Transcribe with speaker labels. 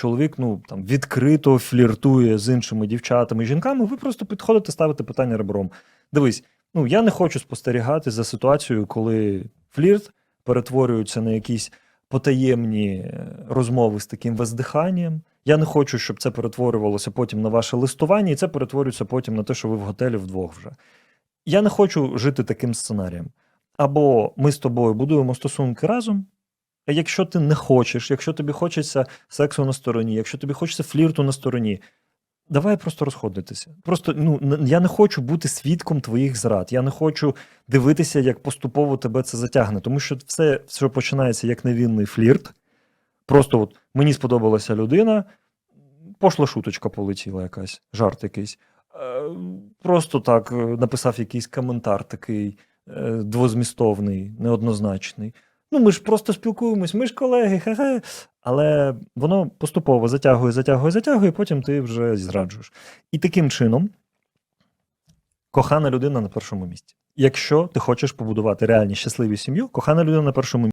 Speaker 1: чоловік ну там відкрито фліртує з іншими дівчатами, жінками, ви просто підходите, ставите питання ребром. Дивись, ну я не хочу спостерігати за ситуацією, коли флірт перетворюється на якісь потаємні е, розмови з таким воздиханням. Я не хочу, щоб це перетворювалося потім на ваше листування, і це перетворюється потім на те, що ви в готелі вдвох вже. Я не хочу жити таким сценарієм. Або ми з тобою будуємо стосунки разом. Якщо ти не хочеш, якщо тобі хочеться сексу на стороні, якщо тобі хочеться флірту на стороні, давай просто розходитися. Просто ну я не хочу бути свідком твоїх зрад. Я не хочу дивитися, як поступово тебе це затягне. Тому що все, що починається як невинний флірт. Просто от мені сподобалася людина, пошла шуточка полетіла якась, жарт якийсь. Е, Просто так е, написав якийсь коментар такий е, двозмістовний, неоднозначний. Ну, ми ж просто спілкуємось, ми ж колеги, хе-хе. Але воно поступово затягує, затягує, затягує, і потім ти вже зраджуєш. І таким чином, кохана людина на першому місці. Якщо ти хочеш побудувати реальні щасливі сім'ю, кохана людина на першому